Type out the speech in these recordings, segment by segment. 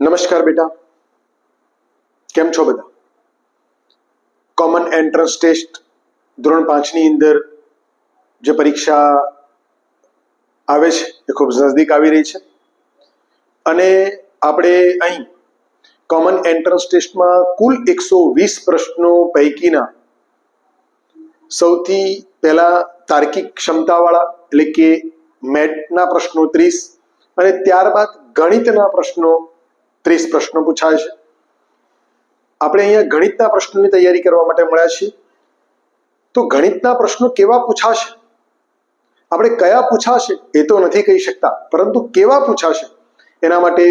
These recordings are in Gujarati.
નમસ્કાર બેટા. કેમ છો બધા? કોમન એન્ટ્રન્સ ટેસ્ટ ધોરણ પાંચની અંદર જે પરીક્ષા આવે છે, એ ખૂબ નજદીક આવી રહી છે. અને આપણે અહીં કોમન એન્ટ્રન્સ ટેસ્ટમાં કુલ એકસો વીસ પ્રશ્નો પૈકીના સૌથી પહેલા તાર્કિક ક્ષમતાવાળા, એટલે કે મેટના પ્રશ્નો ત્રીસ અને ત્યારબાદ ગણિતના પ્રશ્નો ત્રીસ પ્રશ્નો પૂછાય છે. આપણે અહીંયા ગણિતના પ્રશ્નોની તૈયારી કરવા માટે મળ્યા છીએ. તો ગણિતના પ્રશ્નો કેવા પૂછાશે? આપણે કયા પૂછાશે એ તો નથી કહી શકતા, પરંતુ કેવા પૂછાશે? એના માટે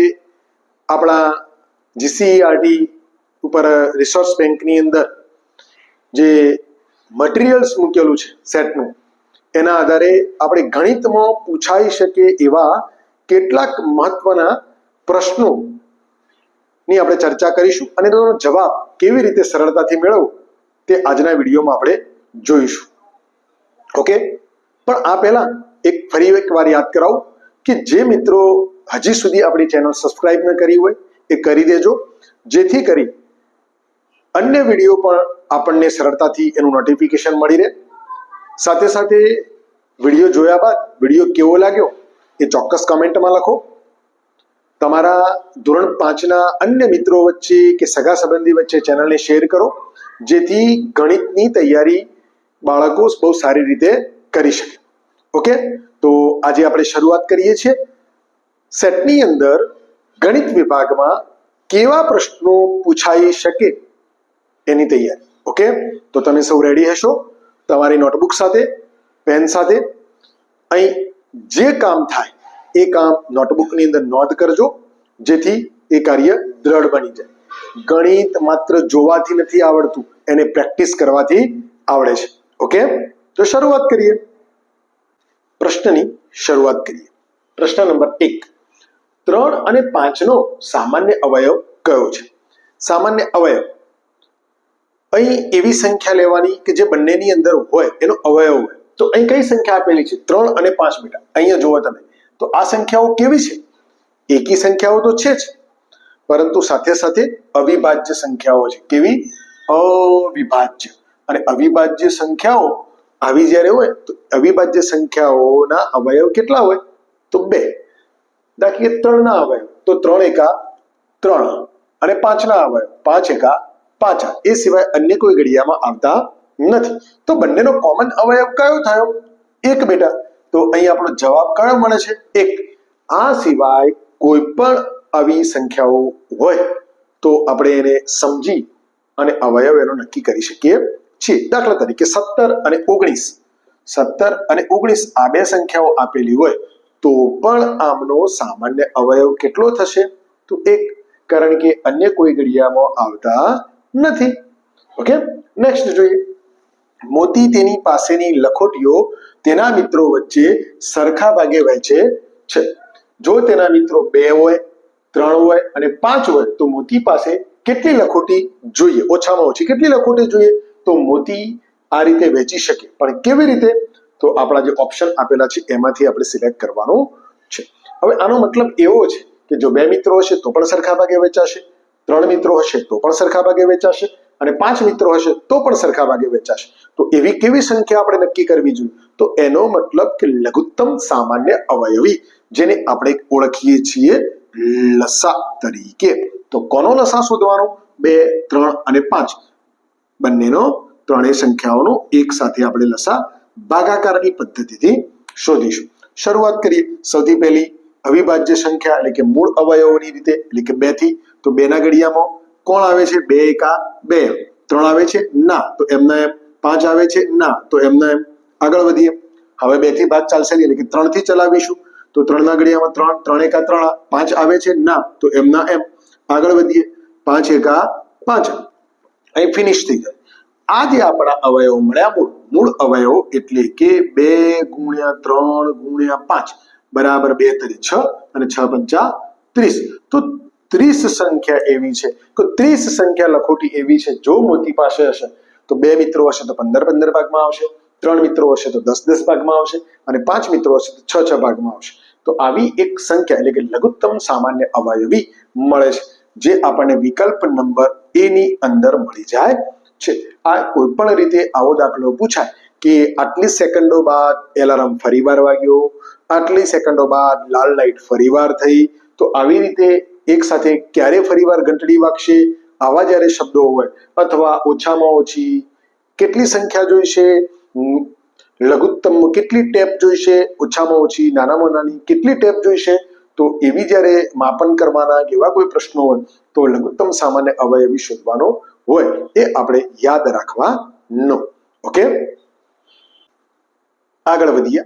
આપણા જીસીઆરટી ઉપર રિસોર્સ બેંકની અંદર જે મટીરિયલ્સ મૂકેલું છે સેટનું, એના આધારે આપણે ગણિતમાં પૂછાઈ શકે એવા કેટલાક મહત્વના પ્રશ્નો ની આપણે ચર્ચા કરીશું અને તેનો જવાબ કેવી રીતે સરળતાથી મેળવવો તે આજના વિડીયોમાં આપણે જોઈશું. ઓકે? પણ આ પહેલા એક ફરી એક વાર યાદ કરાવું કે જે મિત્રો હજી સુધી આપણી ચેનલ સબસ્ક્રાઇબ ન કરી હોય એ કરી દેજો. જેથી કરી અન્ય વીડિયો પણ આપણને સરળતાથી એનું નોટિફિકેશન મળી રહે. સાથે સાથે વીડિયો જોયા બાદ વીડિયો કેવો લાગ્યો એ ચોક્કસ કમેન્ટમાં લખો. તમારા ધોરણ પાંચના અન્ય મિત્રો વચ્ચે કે સગા સંબંધી વચ્ચે ચેનલને શેર કરો, જેથી ગણિતની તૈયારી બાળકો બહુ સારી રીતે કરી શકે. ઓકે તો આજે આપણે શરૂઆત કરીએ છીએ. સેટની અંદર ગણિત વિભાગમાં કેવા પ્રશ્નો પૂછાઈ શકે એની તૈયારી. ઓકે તો તમે સૌ રેડી હશો? તમારી નોટબુક સાથે પેન સાથે. અહીં જે કામ થાય એ કામ નોટબુકની અંદર નોંધ કરજો, જેથી એ કાર્ય દ્રઢ બની જાય. ગણિત માત્ર જોવાથી નથી આવડતું, એને પ્રેક્ટિસ કરવાથી આવડે છે. ઓકે તો શરૂઆત કરીએ. પ્રશ્નની શરૂઆત કરીએ. પ્રશ્ન નંબર એક. ત્રણ અને પાંચનો સામાન્ય અવયવ કયો છે? સામાન્ય અવયવ. અહીં એવી સંખ્યા લેવાની કે જે બંનેની અંદર હોય, એનો અવયવ હોય. તો અહીં કઈ સંખ્યા આપેલી છે? ત્રણ અને પાંચ બેટા અહીંયા જુઓ તમે. તો આ સંખ્યાઓ કેવી છે? એકી સંખ્યાઓ તો છે જ. પરંતુ સાથે સાથે અવિભાજ્ય સંખ્યાઓ છે. કેવી? અવિભાજ્ય. અને અવિભાજ્ય સંખ્યાઓ આવી જ્યારે હોય, તો અવિભાજ્ય સંખ્યાઓના અવયવ કેટલા હોય? તો બે. દાખલા ત્રણના અવયવ. તો ત્રણ એકા ત્રણ. અને પાંચના અવયવ. પાંચ એકા પાંચા. એ સિવાય અન્ય કોઈ ઘડિયામાં આવતા નથી. તો બંનેનો કોમન અવયવ કયો થયો? એક બેટા. તો અહીં આપણો જવાબ કયો મળે છે? એક, આ સિવાય કોઈ પણ આવી સંખ્યાઓ હોય તો આપણે એને સમજી અને અવયવ એનો નક્કી કરી શકીએ છીએ. દાખલા તરીકે સત્તર અને ઓગણીસ. સત્તર અને ઓગણીસ આ બે સંખ્યાઓ આપેલી હોય તો પણ આમનો સામાન્ય અવયવ કેટલો થશે? તો એક, કારણ કે અન્ય કોઈ ઘડિયામાં આવતા નથી. ઓકે? નેક્સ્ટ જોઈએ. મોતી તેની પાસેની લખોટીઓ તેના મિત્રો વચ્ચે સરખા ભાગે વહેંચે છે. જો તેના મિત્રો બે હોય, ત્રણ હોય અને પાંચ હોય, તો મોતી પાસે કેટલી લખોટી જોઈએ? ઓછામાં ઓછી કેટલી લખોટી જોઈએ? તો મોતી આ રીતે વેચી શકે. પણ કેવી રીતે? તો આપણા જે ઓપ્શન આપેલા છે, એમાંથી આપણે સિલેક્ટ કરવાનું છે. હવે આનો મતલબ એવો છે કે જો બે મિત્રો હશે તો પણ સરખા ભાગે વેચાશે ત્રણ મિત્રો હશે તો પણ સરખા ભાગે વેચાશે અને પાંચ મિત્રો હશે તો પણ સરખા ભાગે વેચાશે. તો એવી કેવી સંખ્યા આપણે નક્કી કરવી જોઈએ? તો એનો મતલબ કે લઘુત્તમ સામાન્ય અવયવી, જેને આપણે ઓળખીએ છીએ લસા તરીકે. તો કોનો લસા શોધવાનો? બે, ત્રણ અને પાંચ. બંનેનો ત્રણેય સંખ્યાઓનો એક સાથે આપણે લસા ભાગાકારની પદ્ધતિથી શોધીશું. શરૂઆત કરીએ. સૌથી પહેલી અવિભાજ્ય સંખ્યા એટલે કે મૂળ અવયવોની રીતે એટલે કે બેથી તો બેના ઘડિયામાં કોણ આવે છે? બે એકા બે. ત્રણ આવે છે? ના. તો એમના એમ પાંચ આવે છે? ના. તો એમના એમ આગળ વધીએ. હવે બેથી ભાગ ચાલશે નહીં. એટલે કે ત્રણથી ચલાવીશું. તો ત્રણના ઘડિયામાં ત્રણ. ત્રણ એકા ત્રણ. પાંચ આવે છે? ના. તો એમના એમ. આગળ વધીએ. પાંચ એકા પાંચ. અહીં ફિનિશ થઈ જાય આ જે આપણા અવયવ મળ્યા, મૂળ મૂળ અવયવ એટલે કે બે ગુણ્યા ત્રણ ગુણ્યા પાંચ. બરાબર બે તરી છ અને છ પંચા ત્રીસ. તો ત્રીસ સંખ્યા એવી છે. કે ત્રીસ સંખ્યા લખોટી એવી છે, જો મોતી પાસે હશે, તો બે મિત્રો હશે તો પંદર પંદર ભાગમાં આવશે, ત્રણ મિત્રો હશે તો દસ દસ ભાગમાં આવશે, અને પાંચ મિત્રો હશે તો છ છ ભાગમાં આવશે. તો આવી એક સંખ્યા એટલે કે લઘુત્તમ સામાન્ય અવયવી મળે છે, જે આપણને વિકલ્પ નંબર એ ની અંદર મળી જાય છે. આ કોઈ પણ રીતે આવો દાખલો પૂછાય કે આટલી સેકન્ડો બાદ એલાર્મ ફરીવાર વાગ્યો, આટલી સેકન્ડો બાદ લાલ લાઈટ ફરીવાર થઈ, તો આવી રીતે એક સાથે ક્યારે ફરીવાર ઘંટડી વાગશે? આવા જ્યારે શબ્દો હોય, અથવા ઓછામાં ઓછી કેટલી સંખ્યા જોઈશે? લઘુત્તમ કેટલી ટેપ જોઈશે? ઓછામાં ઓછી, નાનામાં નાની કેટલી ટેપ જોઈશે? તો એવી જ્યારે માપન કરવાના એવા કોઈ પ્રશ્નો હોય, તો લઘુત્તમ સામાન્ય અવયવી શોધવાનો હોય, એ આપણે યાદ રાખવાનો. ઓકે? આગળ વધીએ.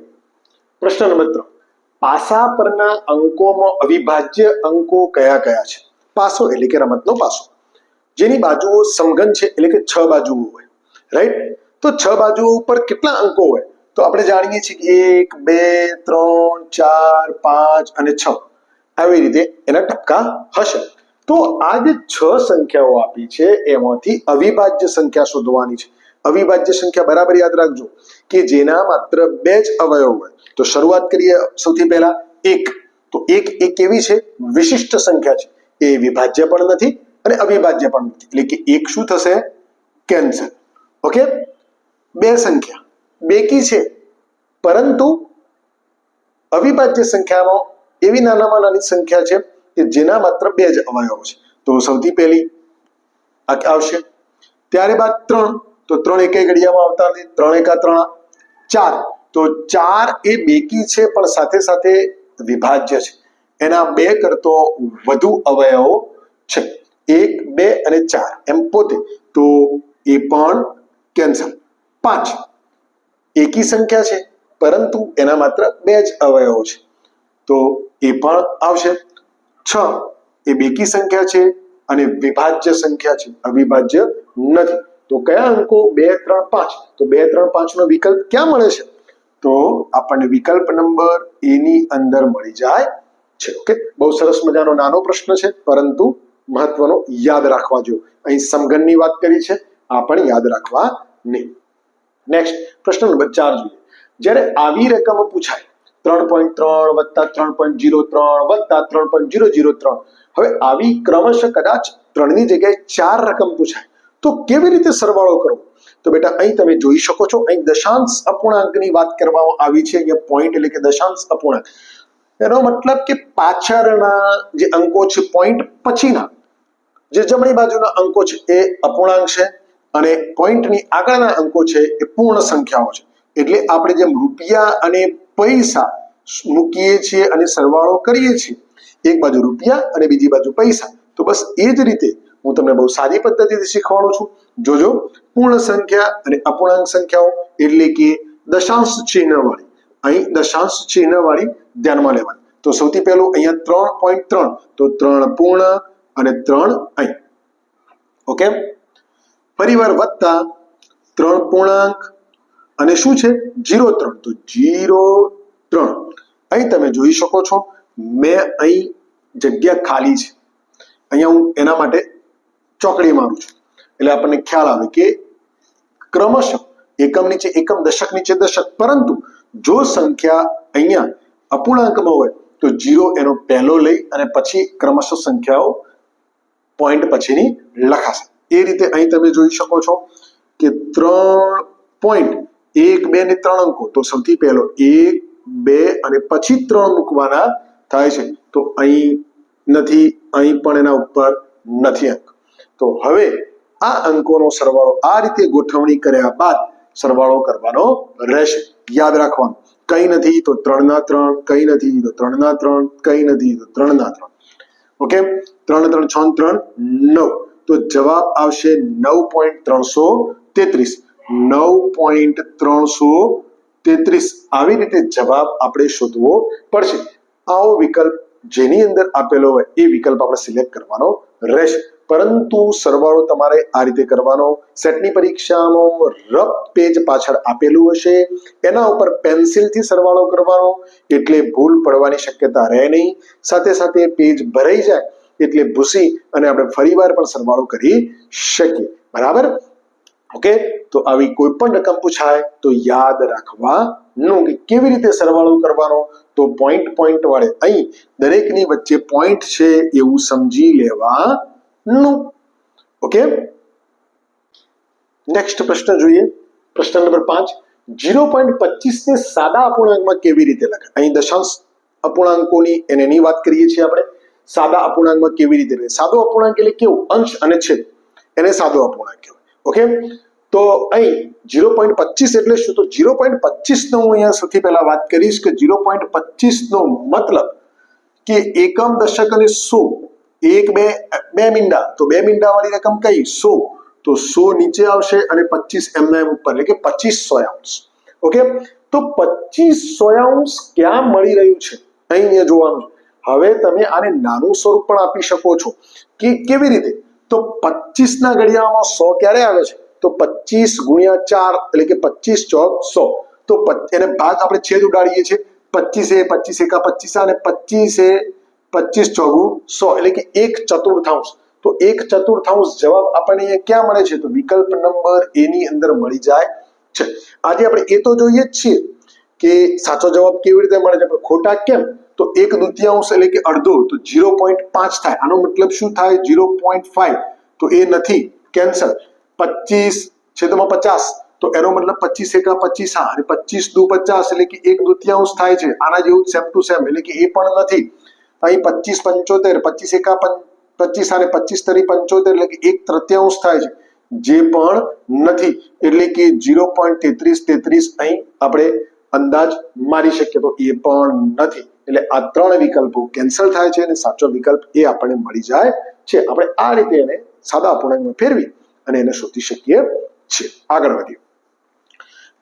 પ્રશ્ન નંબર ત્રણ. પાસા પરના અંકોમાં અવિભાજ્ય અંકો કયા કયા છે? પાસો એટલે કે રમતનો પાસો. જેની બાજુઓ સમઘન છે એટલે કે છ બાજુઓ હોય. રાઈટ તો છ બાજુઓ ઉપર કેટલા અંકો હોય? તો આપણે જાણીએ છીએ કે એક, બે, ત્રણ, ચાર, પાંચ અને છ. આવી રીતે એના ટપકા હશે. તો આ જે છ સંખ્યાઓ આપી છે, એમાંથી અવિભાજ્ય સંખ્યા શોધવાની છે. અવિભાજ્ય સંખ્યા બરાબર યાદ રાખજો કે જેના માત્ર બે જ અવયવ હોય. તો શરૂઆત કરીએ સૌથી પહેલા એક. તો એક એ કેવી છે? વિશિષ્ટ સંખ્યા છે. એ વિભાજ્ય પણ નથી અને અવિભાજ્ય પણ નથી. એટલે કે એક શું થશે? Cancel okay? બે સંખ્યા. બેકી છે? પરંતુ અવિભાજ્ય સંખ્યામાં એવી નાનામાં નાની સંખ્યા છે કે જેના માત્ર બે જ અવયવ છે. તો સૌથી પહેલી આવશે. ત્યારે બાદ ત્રણ. તો ત્રણ એકે ઘડિયામાં આવતા નથી. ત્રણ એકા ત્રણ, ચાર. તો ચાર એ બેકી છે, પણ સાથે સાથે વિભાજ્ય છે. એના બે કરતો વધુ અવયવો છે. એક, બે અને ચાર. એમ પોતે. તો એ પણ કેન્સલ. પાંચ. એકી સંખ્યા છે, પરંતુ એના માત્ર બે જ અવયવો છે. તો એ પણ આવશે. છ. એ બેકી સંખ્યા છે અને વિભાજ્ય સંખ્યા છે. અવિભાજ્ય નથી. તો કયા અંકો બે, ત્રણ, પાંચ? તો બે, ત્રણ પાંચ નો વિકલ્પ ક્યાં મળે છે? તો આપણને વિકલ્પ નંબર એ ની અંદર મળી જાય છે, ઓકે? બહુ સરસ મજાનો નાનો પ્રશ્ન છે, પરંતુ મહત્વનો યાદ રાખવા જેવો. અહીં સમઘનની વાત કરી છે, આ પણ યાદ રાખવા નહીં. નેક્સ્ટ પ્રશ્ન નંબર ચાર જોઈએ. જ્યારે આવી રકમ પૂછાય, ત્રણ પોઈન્ટ ત્રણ વત્તા ત્રણ પોઈન્ટ જીરો ત્રણ વત્તા ત્રણ પોઈન્ટ જીરો જીરો ત્રણ, હવે આવી ક્રમશઃ કદાચ ત્રણની જગ્યાએ ચાર રકમ પૂછાય તો કેવી રીતે સરવાળો કરવો? તો બેટા, અહીં તમે જોઈ શકો છો, અહીં દશાંશ અપૂર્ણાંકની વાત કરવામાં આવી છે, અહીંયા પોઈન્ટ એટલે કે દશાંશ અપૂર્ણાંક. એનો મતલબ કે પાછળના જે અંકો છે પોઈન્ટ પછીના, જે જમણી બાજુના અંકો છે, એ અપૂર્ણાંક છે અને પોઈન્ટની આગળના અંકો છે, એ પૂર્ણ સંખ્યાઓ છે. એટલે આપણે જેમ રૂપિયા અને પૈસા મૂકીએ છીએ અને સરવાળો કરીએ છીએ, એક બાજુ રૂપિયા અને બીજી બાજુ પૈસા. તો બસ એ જ રીતે હું તમને બહુ સારી પદ્ધતિથી શીખવાડું છું. જોજો, પૂર્ણ સંખ્યા અને અપૂર્ણાંક સંખ્યાઓ એટલે કે દશાંશ ચિહ્ન વાળી અહીં દશાંશ ચિહ્ન વાળી ધ્યાનમાં લેવાની. તો સૌથી પહેલું અહીંયા ત્રણ પોઈન્ટ ત્રણ. તો ત્રણ પૂર્ણ અને ત્રણ અહીં. ઓકે ફરીવાર વત્તા ત્રણ પૂર્ણાંક અને શું છે? જીરો ત્રણ. તો જીરો ત્રણ. અહીં તમે જોઈ શકો છો, મેં અહીં જગ્યા ખાલી છે. અહીંયા હું એના માટે ચોકડી મારું છું. એટલે આપણને ખ્યાલ આવે કે ક્રમશઃ એકમ નીચે એકમ દશક નીચે દશક. પરંતુ જો સંખ્યા અહીંયા અપૂર્ણાંકમાં હોય, તો જીરો એનો પહેલો લઈ અને પછી ક્રમશઃ સંખ્યાઓ પોઈન્ટ પછીની લખાશે. એ રીતે અહીં તમે જોઈ શકો છો કે ત્રણ પોઈન્ટ એક, બે ને ત્રણ અંકો. તો સૌથી પહેલો એક, બે અને પછી ત્રણ મૂકવાના થાય છે. તો અહીં નથી, અહીં પણ એના ઉપર નથી તો હવે આ અંકોનો સરવાળો આ રીતે ગોઠવણી કર્યા બાદ સરવાળો કરવાનો રહેશે. યાદ રાખવાનું. કઈ નથી તો ત્રણ ના ત્રણ, કઈ નથી તો ત્રણ ના ત્રણ, કઈ નથી તો ત્રણ ના ત્રણ. ઓકે? ત્રણ ત્રણ, છ, ત્રણ, નવ. તો જવાબ આવશે નવ પોઈન્ટ ત્રણસો તેત્રીસ. નવ પોઈન્ટ ત્રણસો તેત્રીસ. આવી રીતે જવાબ આપણે શોધવો પડશે. આવો વિકલ્પ જેની અંદર આપેલો હોય એ વિકલ્પ આપણે સિલેક્ટ કરવાનો રહેશે. પરંતુ સરવાળો તમારે આ રીતે કરવાનો. સેટની પરીક્ષામાં રફ પેજ પાછળ આપેલું હશે. એના ઉપર પેન્સિલથી સરવાળો કરવાનો, એટલે ભૂલ પડવાની શક્યતા રહે નહીં. સાથે સાથે પેજ ભરાઈ જાય, એટલે ભૂસી અને આપણે ફરીવાર પણ સરવાળો કરી શકીએ. બરાબર? ઓકે? તો આવી કોઈ પણ રકમ પૂછાય, તો યાદ રાખવાનું કે કેવી રીતે સરવાળો કરવાનો. તો પોઈન્ટ પોઈન્ટ વાળે અહીં દરેકની વચ્ચે પોઈન્ટ છે એવું સમજી લેવાનું ઓકે નેક્સ્ટ પ્રશ્ન જોઈએ. પ્રશ્ન નંબર પાંચ. જીરો પોઈન્ટ પચીસ ને સાદા અપૂર્ણાંકમાં કેવી રીતે લખે અહીં દશાંશ અપૂર્ણાંકોની એને એની વાત કરીએ છીએ આપણે. સાદા અપૂર્ણાંકમાં કેવી રીતે લખે સાદો અપૂર્ણાંક એટલે કેવું? અંશ અને છેદ. એને સાદો અપૂર્ણાંક કહેવાય. ઓકે તો અહીં જીરો પોઈન્ટ પચીસ એટલે શું? તો જીરો પોઈન્ટ પચીસ નો હું અહીંયા સૌથી પહેલા વાત કરીશ કે જીરો પોઈન્ટ પચીસ નો મતલબ કે એકમ દશક અને સો એક, બે બે મીંડા. તો બે મીંડા વાળી રકમ કઈ? સો. તો સો નીચે આવશે અને પચીસ એમના એમ ઉપર. એટલે કે પચીસ સોયાંશ ઓકે તો પચીસ સોયાંશ ક્યાં મળી રહ્યું છે? અહીં જોવાનું હવે તમે આને નાનું સ્વરૂપ પણ આપી શકો છો. કે કેવી રીતે? તો પચીસ ના ઘડિયામાં સો ક્યારે આવે છે? તો પચીસ ગુણ્યા ચાર, એટલે કે પચીસ ચોક સો. તો એને ભાગ આપણે છેદ ઉડાડીએ છીએ. પચીસે, પચીસ એકા પચીસા અને પચીસે પચીસ ચોગુ સો, એટલે કે એક ચતુર્થાંશ. તો એક ચતુર્થાંશ જવાબ આપણને અહીંયા ક્યાં મળે છે? તો વિકલ્પ નંબર એ ની અંદર મળી જાય છે. આજે આપણે એ તો જોઈએ જ છીએ કે સાચો જવાબ કેવી રીતે મળે છે? ખોટા કેમ? તો એક દુત્યાંશ એટલે કે અડધો, તો ઝીરો પોઈન્ટ પાંચ થાય. આનો મતલબ શું થાય? Zero point five. તો એ નથી. કેન્સલ. પચીસ છેદમાં પચાસ. તો એનો મતલબ પચીસ એકા પચીસ હા અને પચીસ દુ પચાસ એટલે કે એક દુત્યાંશ થાય છે. આના જેવું સેમ ટુ સેમ એટલે કે એ પણ નથી. અહીં પચીસ પંચોતેર, પચીસ એકા પચીસ અને પચીસ તરી પંચોતેર એટલે કે એક તૃતીયાંશ થાય છે. જે પણ નથી, એટલે કે ઝીરો પોઈન્ટ તેત્રીસ તેત્રીસ અહીં આપણે અંદાજ મારી શકીએ. તો એ પણ નથી. એટલે આ ત્રણ વિકલ્પો કેન્સલ થાય છે અને સાચો વિકલ્પ એ આપણને મળી જાય છે. આપણે આ રીતે એને સાદા અપૂર્ણાંકમાં ફેરવી અને એને શોધી શકીએ છીએ. આગળ વધીએ.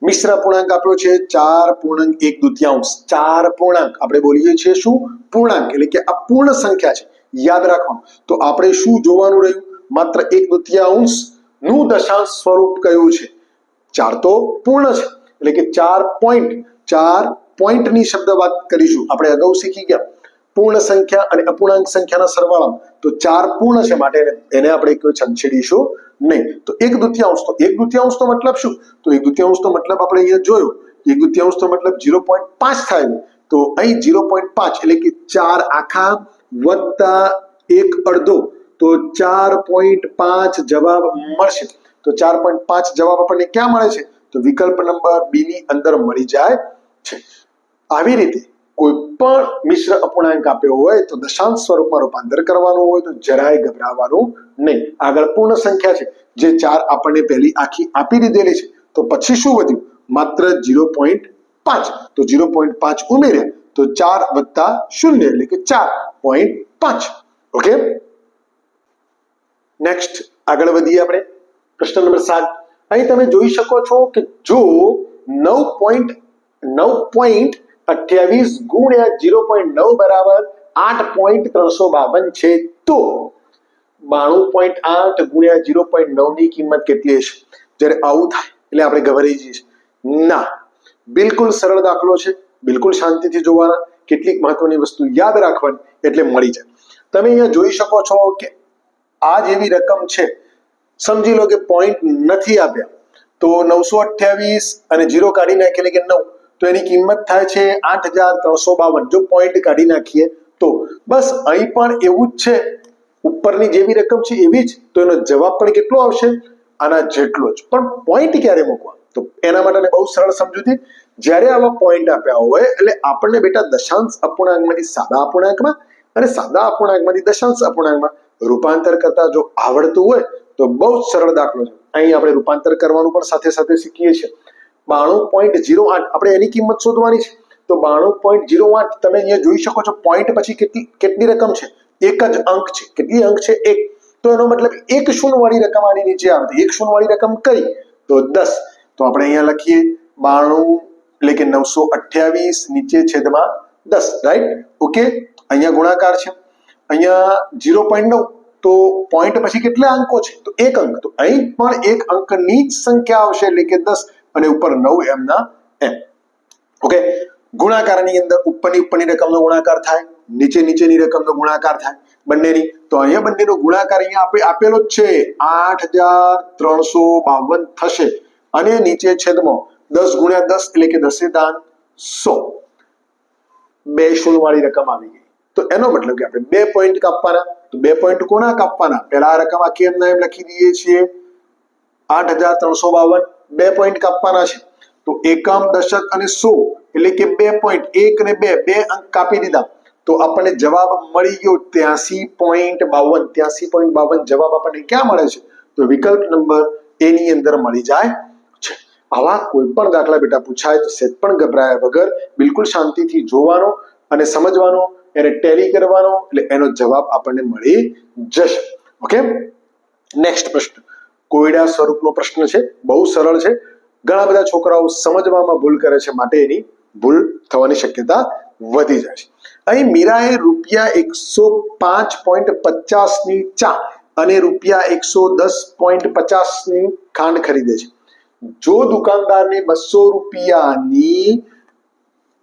મિશ્ર પૂર્ણાંક આપ્યો છે, ચાર પૂર્ણાંક એક દુત્યાંશ. ચાર પૂર્ણાંક. આપણે બોલીએ છીએ શું? પૂર્ણાંક. એટલે કે આ પૂર્ણ સંખ્યા છે. યાદ રાખવાનું. તો આપણે શું જોવાનું રહ્યું? માત્ર એક દુત્યાંશનું દશાંશ સ્વરૂપ કયું છે? ચાર તો પૂર્ણ છે. એટલે કે ચાર પોઈન્ટ, ચાર પોઈન્ટની શબ્દ વાત કરીશું. આપણે અગાઉ શીખી ગયા. પૂર્ણ સંખ્યા અને અપૂર્ણાંક સંખ્યાના સરવાળા તો ચાર પૂર્ણ છે માટે એને- આપણે કોઈ છંછેડીશું નહીં. તો એક દુત્યાંશ તો એક દુત્યાંશ તો મતલબ શું? તો એક દુત્યાંશ તો મતલબ આપણે અહીંયા જોયું. એક દુત્યાંશ તો મતલબ ઝીરો પોઈન્ટ પાંચ થાય તો અહીં ઝીરો પોઈન્ટ પાંચ એટલે કે ચાર આખા વત્તા એક અડધો. તો ચાર પોઈન્ટ પાંચ જવાબ મળશે. તો ચાર પોઈન્ટ પાંચ જવાબ આપણને ક્યાં મળે છે? તો વિકલ્પ નંબર બી ની અંદર મળી જાય છે. આવી રીતે કોઈ પણ મિશ્ર અપૂર્ણાંક આપ્યો હોય તો દશાંશ સ્વરૂપમાં રૂપાંતર કરવાનું હોય તો જરાય ગભરાવાનું નહીં. આગળ પૂર્ણ સંખ્યા છે. જે ચાર આપણને પહેલી આખી આપી દીધેલી છે. તો પછી શું વધ્યું? માત્ર ઝીરો પોઈન્ટ પાંચ. તો ઝીરો પોઈન્ટ પાંચ ઉમેર્યા તો ચાર વત્તા શૂન્ય એટલે કે ચાર પોઈન્ટ પાંચ. ઓકે? નેક્સ્ટ આગળ વધીએ આપણે. પ્રશ્ન નંબર સાત. અહીં તમે જોઈ શકો છો કે જો નવ પોઈન્ટ નવ પોઈન્ટ અઠ્યાવીસ ગુણ્યા જીરો પોઈન્ટ નવ બરાબર આઠ પોઈન્ટ ત્રણસો બાવન છે. તો બાણું પોઈન્ટ આઠ ગુણ્યા જીરો પોઈન્ટ નવની કિંમત કેટલી હશે? જ્યારે આવું થાય, એટલે આપણે ગભરાઈ જઈએ ના, બિલકુલ સરળ દાખલો છે. બિલકુલ શાંતિથી જોવાના. કેટલીક મહત્વની વસ્તુ યાદ રાખવાની, એટલે મળી જાય. તમે અહીંયા જોઈ શકો છો કે આ જેવી રકમ છે. સમજી લો કે પોઈન્ટ નથી આપ્યા. તો નવસો અઠ્યાવીસ અને જીરો કાઢી નાખીએ કે નવ. તો એની કિંમત થાય છે આઠ હજાર ત્રણસો બાવન. જો પોઈન્ટ કાઢી નાખીએ તો બસ અહીં પણ એવું જ છે. ઉપરની જેવી રકમ છે એવી જ, તો એનો જવાબ પણ કેટલો આવશે? આના જેટલો જ. પણ પોઈન્ટ ક્યારે મૂકવા? તો એના માટે બહુ સરળ સમજૂતી. જ્યારે આવા પોઈન્ટ આપ્યા હોય, એટલે આપણને બેટા દશાંશ અપૂર્ણાંકમાંથી સાદા અપૂર્ણાંકમાં અને સાદા અપૂર્ણાંકમાંથી દશાંશ અપૂર્ણાંકમાં રૂપાંતર કરતા જો આવડતું હોય, તો બહુ સરળ દાખલો છે. અહીં આપણે રૂપાંતર કરવાનું પણ સાથે સાથે શીખીએ છીએ. બાણું પોઈન્ટ જીરો આઠ. આપણે એની કિંમત શોધવાની છે. તો બાણું પોઈન્ટ જીરો આઠ તમે અહીંયા જોઈ શકો છો પોઈન્ટ પછી કેટલી કેટલી રકમ છે? એક જ અંક છે. કેટલી અંક છે? એક. તો એનો મતલબ એક શૂન વાળી રકમ આની નીચે આવતી એક શૂન્ય વાળી રકમ કઈ? તો દસ. તો આપણે અહીંયા લખીએ, બાણું એટલે કે નવસો અઠ્યાવીસ નીચે છેદમાં દસ. રાઈટ ઓકે અહીંયા ગુણાકાર છે. અહીંયા ઝીરો પોઈન્ટ નવ. તો પોઈન્ટ પછી કેટલા અંકો છે? તો એક અંક. તો અહીં પણ એક અંકની જ સંખ્યા આવશે એટલે કે દસ. અને ઉપર નવ એમના એમ. ઓકે ગુણાકારની અંદર ઉપરની ઉપરની રકમનો ગુણાકાર થાય, નીચે નીચેની રકમનો ગુણાકાર થાય બંનેની. તો અહીંયા બંનેનો ગુણાકાર અહીંયા આપણે આપેલો જ છે. આઠ હજાર ત્રણસો બાવન થશે. અને નીચે છેદમાં દસ ગુણ્યા દસ એટલે કે દસે દાન સો. બે શૂન્ય વાળી રકમ આવી ગઈ. તો એનો મતલબ કે આપણે બે પોઈન્ટ કાપવાના. તો બે પોઈન્ટ કોના કાપવાના? પહેલા આ રકમ આખી એમના એમ લખી દઈએ છીએ. આઠ હજાર ત્રણસો બાવન. બે પોઈન્ટ કાપવાના છે. તો એકમ, દશક અને સો એટલે કે બે પોઈન્ટ એક અને બે બે અંક કાપી દીધા. તો આપણને જવાબ મળી ગયો ત્યાસી પોઈન્ટ બાવન. ત્યાસી પોઈન્ટ બાવન જવાબ આપણને ક્યાં મળે છે? તો વિકલ્પ નંબર એની અંદર મળી જાય છે. આવા કોઈ પણ દાખલા બેટા પૂછાય તો સેજ પણ ગભરાયા વગર બિલકુલ શાંતિથી જોવાનો અને સમજવાનો, એને ટેલી કરવાનો એટલે એનો જવાબ આપણને મળી જશે. ઓકે નેક્સ્ટ પ્રશ્ન. કોયડા સ્વરૂપનો પ્રશ્ન છે. બહુ સરળ છે. ઘણા બધા છોકરાઓ સમજવામાં ભૂલ કરે છે માટે એની ભૂલ થવાની શક્યતા વધી જાય છે. અહીં મીરાએ રૂપિયા એકસો પાંચ પોઈન્ટ પચાસની ચા અને રૂપિયા એકસો દસ પોઈન્ટ પચાસની ખાંડ ખરીદે છે. જો દુકાનદારને બસો રૂપિયાની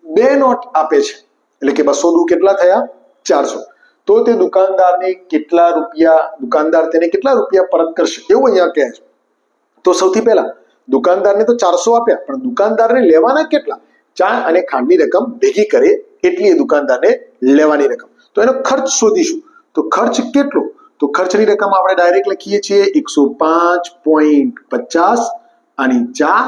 બે નોટ આપે છે, એટલે કે બસો દુ કેટલા થયા? ચારસો. તો તે દુકાનદારને કેટલા રૂપિયા, દુકાનદાર તેને કેટલા રૂપિયા પરત કરશે એવું અહીંયા કહે છે. તો સૌથી પહેલા, દુકાનદારને તો ચારસો આપ્યા, પણ દુકાનદારને લેવાના કેટલા? ચા અને ખાંડની રકમ ભેગી કરે એટલી એ દુકાનદારને લેવાની રકમ. તો એનો ખર્ચ શોધીશું. તો ખર્ચ કેટલો? તો ખર્ચની રકમ આપણે ડાયરેક્ટ લખીએ છીએ એકસો પાંચ પોઈન્ટ પચાસ આની ચા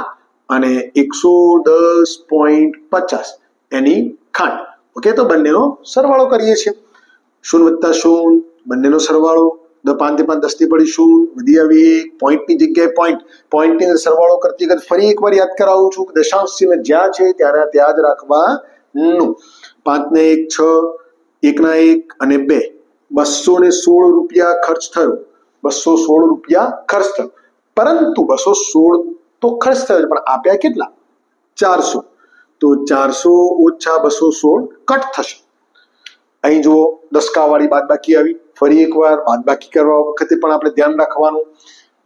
અને એકસો દસ પોઈન્ટ પચાસ. એની ખાંડ. ઓકે, તો બંનેનો સરવાળો કરીએ છીએ. શૂન્ય વત્તા શૂન બંનેનો સરવાળો દ પાંચે પાંચ દસથી પડી શૂન વધી આવી એક પોઈન્ટની જગ્યાએ પોઈન્ટ પોઈન્ટની સરવાળો કરતી વખત ફરી એકવાર યાદ કરાવું છું કે દશાંશ ચિહ્ન જ્યાં છે ત્યાંના ત્યાં જ પાંચ ને એક, છ, એકના એક અને બે. બસો ને સોળ રૂપિયા ખર્ચ થયો. બસો સોળ રૂપિયા ખર્ચ થયો. પરંતુ બસો સોળ તો ખર્ચ થયો પણ આપ્યા કેટલા? ચારસો. તો ચારસો ઓછા બસો સોળ કટ થશે. અહીં જુઓ, દસકાવાળી બાદબાકી આવી. ફરી એકવાર બાદબાકી કરવા વખતે પણ આપણે ધ્યાન રાખવાનું.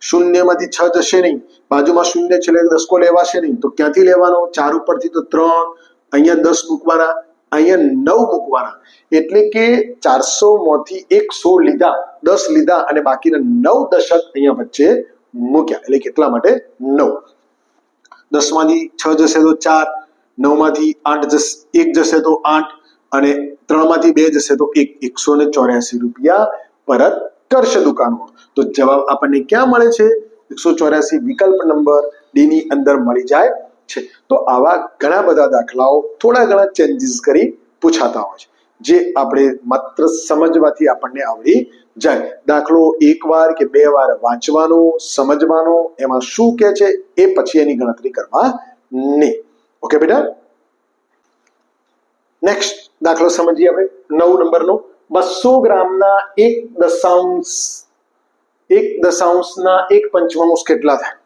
શૂન્યમાંથી છ જશે નહીં. બાજુમાં શૂન્ય છે એટલે દસકો લેવાશે નહીં. તો ક્યાંથી લેવાનો? ચાર ઉપરથી તો ત્રણ. અહીંયા દસ મૂકવાના. અહીંયા નવ મૂકવાના. એટલે કે ચારસો માંથી એક સો લીધા, દસ લીધા અને બાકીના નવ દશક અહીંયા વચ્ચે મૂક્યા. એટલે કેટલા માટે નવ. દસમાંથી છ જશે તો ચાર. નવમાંથી આઠ જશે, એક જશે તો આઠ. અને ત્રણમાંથી બે જશે તો એક એકસો ને ચોર્યાસી રૂપિયા પરત કરશે દુકાનો તો જવાબ આપણને ક્યાં મળે છે? એકસો ચોર્યાસી વિકલ્પ નંબર ડી ની અંદર મળી જાય છે. તો આવા ઘણા બધા દાખલાઓ થોડા ઘણા ચેન્જીસ કરી પૂછાતા હોય છે, જે આપણે માત્ર સમજવાથી આપણને આવડી જાય. દાખલો એક વાર કે બે વાર વાંચવાનો, સમજવાનો, એમાં શું કે છે એ પછી એની ગણતરી કરવા નહીં ઓકે બેટા? નેક્સ્ટ દાખલો સમજીએ આપણે. નવ નંબરનો. બસો ગ્રામના એક દશાંશ, એક દશાંશના એક પંચમાંશ કેટલા થાય?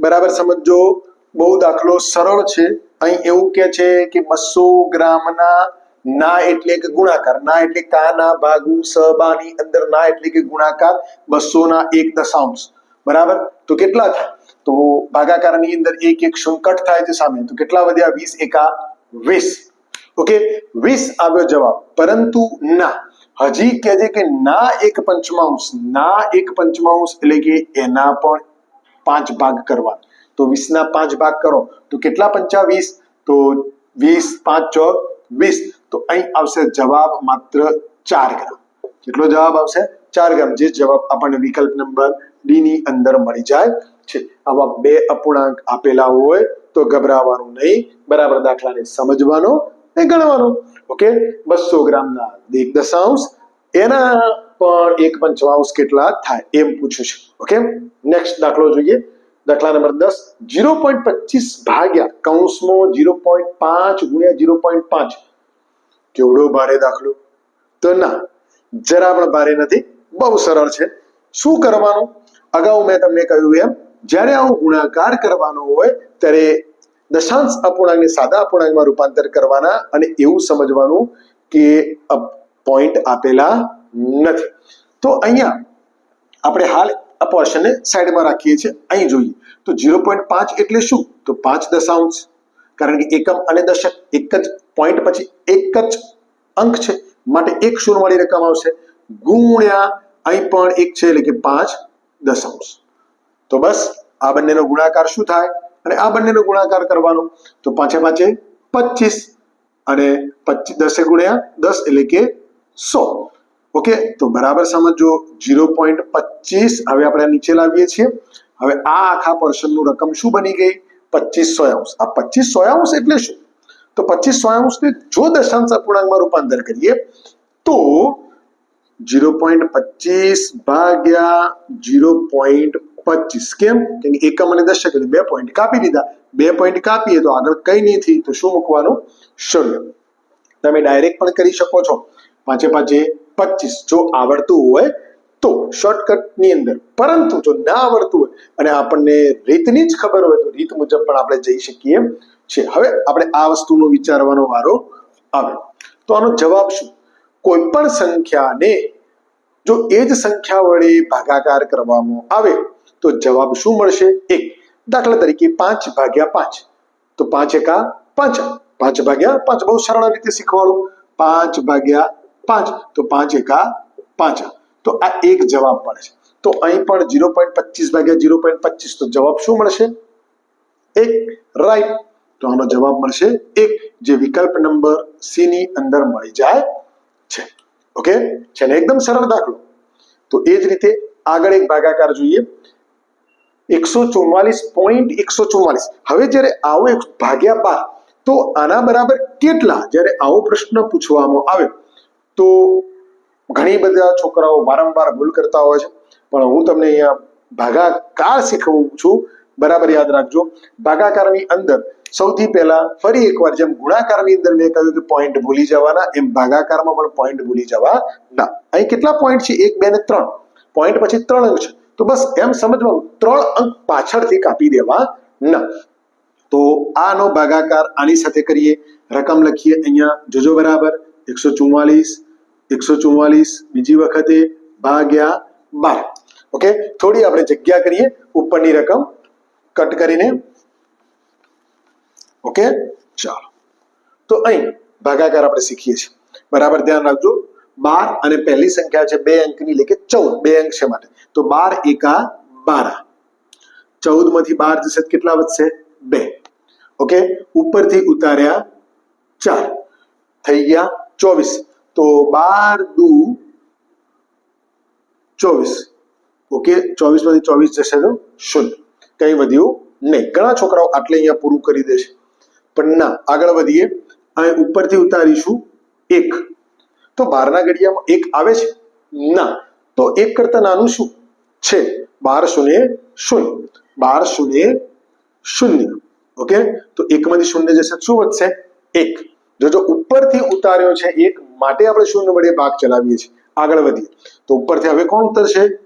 બરાબર સમજો. બહુ દાખલો સરળ છે. અહીં એવું કે છે કે બસો ગ્રામના ના એટલે કે ગુણાકાર. ના એટલે કા ના ભાગુ સબાની અંદર ના એટલે કે ગુણાકાર બસો ના એક દશાંશ. બરાબર? તો કેટલા થાય? તો ભાગાકારની અંદર એક એક શું કટ થાય છે સામે. તો કેટલા વધ્યા? વીસ એકા વીસ. ઓકે? વીસ આવ્યો જવાબ. પરંતુ ના. હજી કહે છે કે ના એક પંચમાંશ, ના એક પંચમાંશ એટલે કે એના પણ પાંચ ભાગ કરવા. તો વીસના પાંચ ભાગ કરો. તો કેટલા પંચા વીસ? તો વીસ, પાંચ ચોક વીસ. તો અહીં આવશે જવાબ માત્ર ચાર ગ્રામ. કેટલો જવાબ આવશે? ચાર ગ્રામ. જે જવાબ આપણને વિકલ્પ નંબર ડી ની અંદર મળી જાય છે. આવા બે અપૂર્ણાંક આપેલા હોય તો ગભરાવાનું નહીં. બરાબર દાખલાને સમજવાનો ને ગણવાનો. ઓકે બસો ગ્રામના એક દશાંશ. એના પણ એક પંચમાંશ કેટલા થાય એમ પૂછ્યું છે. ઓકે નેક્સ્ટ દાખલો જોઈએ. દાખલા નંબર દસ. જીરો પોઈન્ટ પચીસ ભાગ્યા કૌંસમાં જીરો પોઈન્ટ પાંચ ગુણ્યા જીરો પોઈન્ટ પાંચ. કેવડો ભારે દાખલો. તો ના, જરા પણ ભારે નથી. બહુ સરળ છે. શું કરવાનું? અગાઉ મેં તમને કહ્યું એમ, જ્યારે આવું ગુણાકાર કરવાનો હોય, ત્યારે દશાંશ અપૂર્ણાંકને સાદા અપૂર્ણાંકમાં રૂપાંતર કરવાના અને એવું સમજવાનું કે પોઈન્ટ આપેલા નથી. તો અહીંયા આપણે હાલ આ પોર્શનને સાઈડમાં રાખીએ છીએ. અહીં જોઈએ. તો ઝીરો પોઈન્ટ પાંચ એટલે શું? તો પાંચ દશાંશ. કારણ કે એકમ અને દશક એક જ પોઈન્ટ પછી એક જ અંક છે. માટે એક શૂન્યવાળી રકમ આવશે. ગુણ્યા અહીં પણ એક છે એટલે કે પાંચ દશાંશ. તો બસ આ બંનેનો ગુણાકાર શું થાય? અને આ બંનેનો ગુણાકાર કરવાનો. તો પાંચે પાંચે પચીસ અને દસે ગુણ્યા દસ એટલે કે સો. ઓકે? તો બરાબર સમજો જીરો પોઈન્ટ પચીસ હવે આપણે નીચે લાવીએ છીએ. હવે આ આખા પોર્શનનું રકમ શું બની ગઈ? પચીસ સોયાંશ આ પચીસ સોયાંશ એટલે શું? તો પચીસ સોયાંશને જો દશાંશ અપૂર્ણાંકમાં રૂપાંતર કરીએ, તો જીરો પોઈન્ટ પચીસ ભાગ્યા જીરો પોઈન્ટ પચીસ કેમ? કે એકમ અને દશક એટલે બે પોઈન્ટ કાપી દીધા. બે પોઈન્ટ કાપીએ તો આગળ કઈ નહીં થઈ તો શું મૂકવાનું? શૂન્ય. તમે ડાયરેક્ટ પણ કરી શકો છો. પાંચે પાંચે પચીસ. જો આવડતું હોય તો શોર્ટકટની અંદર. પરંતુ જો ના આવડતું હોય, અને આપણને રીતની જ ખબર હોય તો રીત મુજબ પણ આપણે જઈ શકીએ છીએ. હવે આપણે આ વસ્તુનો વિચારવાનો વારો આવે. તો આનો જવાબ શું? કોઈ પણ સંખ્યાને જો એ જ સંખ્યા વડે ભાગાકાર કરવામાં આવે તો જવાબ શું મળશે એક દાખલા તરીકે પાંચ ભાગ્યા પાંચ તો પાંચ એકા પાંચ પાંચ ભાગ્યા પાંચ બહુ સરળ રીતે શીખવાડું પાંચ ભાગ્યા પાંચ તો પાંચ એકા પાંચ તો આ એક જવાબ મળે છે તો અહીં પણ જીરો પોઈન્ટ પચીસ ભાગ્યા જીરો પોઈન્ટ પચીસ તો જવાબ શું મળશે એક રાઈટ તો આનો જવાબ મળશે એક જે વિકલ્પ નંબર સી ની અંદર મળી જાય છે ઓકે છે ને એકદમ સરળ દાખલો તો એ જ રીતે આગળ એક ભાગાકાર જોઈએ એકસો ચુમ્માલીસ પોઈન્ટ એકસો ચુમ્માલીસ હવે જ્યારે આવો એક ભાગ્યા બાર, તો આના બરાબર કેટલા? જ્યારે આવો પ્રશ્ન પૂછવામાં આવે તો ઘણી બધા છોકરાઓ વારંવાર ભૂલ કરતા હોય છે. પણ હું તમને અહીંયા ભાગાકાર શીખવું છું. બરાબર યાદ રાખજો. ભાગાકારની અંદર સૌથી પહેલા ફરી એકવાર જેમ ગુણાકારની અંદર મેં કહ્યું કે પોઈન્ટ ભૂલી જવાના, એમ ભાગાકારમાં પણ પોઈન્ટ ભૂલી જવાના. અહીં કેટલા પોઈન્ટ છે? એક, બે ને ત્રણ. પોઈન્ટ પછી ત્રણ છે. તો બસ એમ સમજવાનું, ત્રણ અંક પાછળથી કાપી દેવા ના. તો આનો ભાગાકાર આની સાથે કરીએ. રકમ લખીએ અહીંયા, જોજો બરાબર, એકસો ચુમ્માલીસ એકસો ચુમ્માલીસ બીજી વખતે ભાગ્યા બાર. ઓકે? થોડી આપણે જગ્યા કરીએ, ઉપરની રકમ કટ કરીને. ઓકે? ચાલો. તો અહીં ભાગાકાર આપણે શીખીએ છીએ. બરાબર ધ્યાન રાખજો. બાર અને પહેલી સંખ્યા છે બે અંકની, એટલે ચૌદ. બે અંક છે માટે. તો બાર એકા બાર. ચૌદમાંથી બાર જશે કેટલા વધશે? બે. ઓકે? ઉપરથી ઉતાર્યા ચાર. થઈ ગયા ચોવીસ. તો બાર દુ ચોવીસ. ઓકે? ચોવીસમાંથી ચોવીસ જશે તો શૂન્ય. કઈ વધ્યું નહીં. ઘણા છોકરાઓ આટલે અહીંયા પૂરું કરી દેશે પણ ના, આગળ વધીએ. અહીં ઉપરથી ઉતારીશું એક. તો બારના ઘડિયામાં એક આવે છે? ના. તો એક કરતા નાનું શું? છે. બાર શૂન્ય શૂન્ય. બાર શૂન્ય શૂન્ય. ઓકે? તો એકમાંથી શૂન્ય જશે શું વધશે? એક. જો જો ઉપરથી ઉતાર્યો છે એક, માટે આપણે શૂન્ય વડે ભાગ ચલાવીએ છીએ. આગળ વધીએ. તો ઉપરથી હવે કોણ ઉતરશે?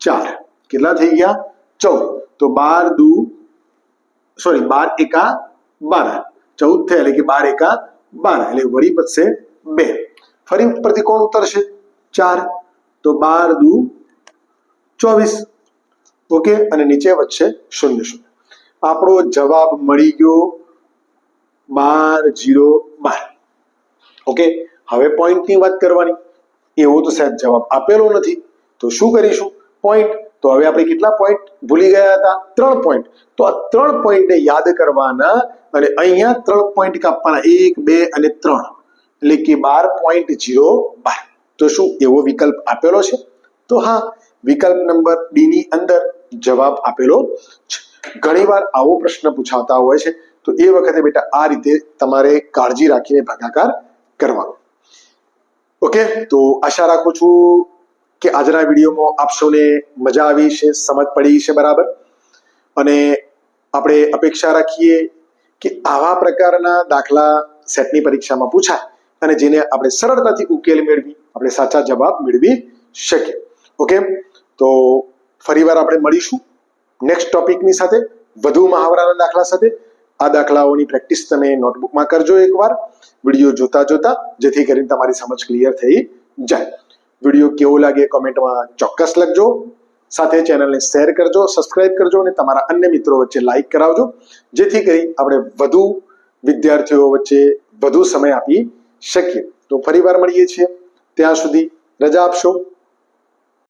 ચાર. કેટલા થઈ ગયા? ચૌદ. તો બાર દુ, સોરી, બાર એકા બાર. ચૌદ થયા એટલે કે બાર એકા બાર. એટલે વળી વધશે બે. ફરી ઉપરથી કોણ ઉતરશે? ચાર. તો બાર દુ ચોવીસ. ઓકે? અને નીચે વચ્ચે શૂન્ય શૂન્ય. આપણો જવાબ મળી ગયો બાર જીરો બાર. ઓકે? હવે પોઈન્ટની વાત કરવાની. એવો તો સાહેબ જવાબ આપેલો નથી. તો શું કરીશું? પોઈન્ટ તો હવે આપણે કેટલા પોઈન્ટ ભૂલી ગયા હતા. ત્રણ પોઈન્ટ તો આ ત્રણ પોઈન્ટને યાદ કરવાના અને અહીંયા ત્રણ પોઈન્ટ કાપવાના. એક, બે અને ત્રણ. એટલે કે બાર પોઈન્ટ જીરો બાર. તો શું એવો વિકલ્પ આપેલો છે? તો હા, વિકલ્પ નંબર ડી ની અંદર જવાબ આપેલો છે. ઘણીવાર આવો પ્રશ્ન પૂછાતા હોય છે. તો એ વખતે બેટા આ રીતે તમારે કાળજી રાખીને ભાગાકાર કરવાનો. ઓકે? તો આશા રાખું છું કે આજના વિડીયોમાં આપ સૌને મજા આવી છે, સમજ પડી છે બરાબર? અને આપણે અપેક્ષા રાખીએ કે આવા પ્રકારના દાખલા સેટની પરીક્ષામાં પૂછાય. અને જેને આપણે સરળતાથી ઉકેલ મેળવી, આપણે સાચા જવાબ મેળવી શકીએ. ઓકે તો ફરીવાર આપણે મળીશું નેક્સ્ટ ટોપિકની સાથે, વધુ મહાવરાના દાખલા સાથે. આ દાખલાઓની પ્રેક્ટિસ તમે નોટબુકમાં કરજો એકવાર. વીડિયો જોતા જોતા, જેથી કરીને તમારી સમજ ક્લિયર થઈ જાય. વીડિયો કેવો લાગે કોમેન્ટમાં ચોક્કસ લખજો. સાથે ચેનલને શેર કરજો સબસ્ક્રાઇબ કરજો અને તમારા અન્ય મિત્રો વચ્ચે લાઇક કરાવજો. જેથી કરી આપણે વધુ વિદ્યાર્થીઓ વચ્ચે વધુ સમય આપી શકીએ તો ફરીવાર મળીએ છીએ. ત્યાં સુધી રજા આપશો.